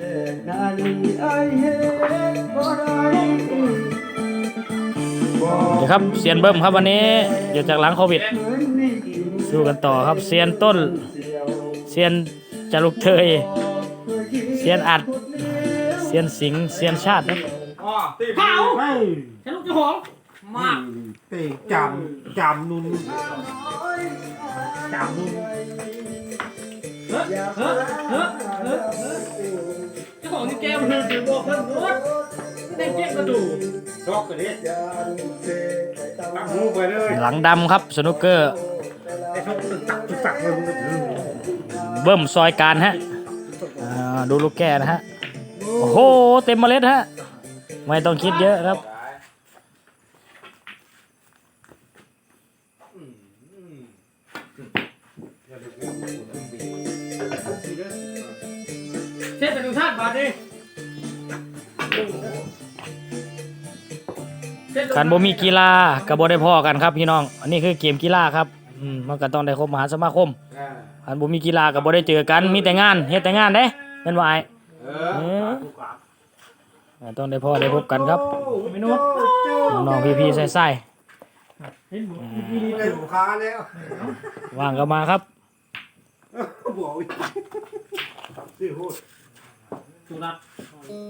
เดี๋ยวครับเซียนเบิ้มครับวันนี้อยู่จากหลังโควิดสู้กันต่อครับเซียนต้นเซียนจารุกเทยเซียนอัดเซียนสิงเซียนชาติครับอ๋อตีเผาฉันลูกเจ้าของมากเตะจำจำนุนจำนุนเฮ้ยเฮ้เฮ้ ถือบอกเพิ่งรถไม่ได้เจ็บกระดูกชกกันดิตักหูไปเลยหลังดำครับสนุกเกอร์ ไอ้ชกตึกตักตึกตักเลยมึงก็ถือเบิ้มซอยการฮะอ่าดูลูกแก่นะฮะ โอ้โห เต็มเมล็ดฮะ ไม่ต้องคิดเยอะครับ เทศแต่หนึ่งชาติบาทดิ การบ่มีกีฬากับบ่ได้พ่อกันครับพี่น้อง อันนี้คือเกมกีฬาครับอืมมันก็ต้องได้ครบมหาสมาคมการบ่มีกีฬากับบ่ได้เจอกันมีแต่งานเฮ็ดแต่งานเด้แม่นว่าไอ้เอเอออต้องได้พ่อได้พบกันครับเมนูน้องๆพี่ๆใส่เห็นหมดเลยลูกค้าแล้วๆว่างก็มาครับบอกอีกซื้อโหดสุรัต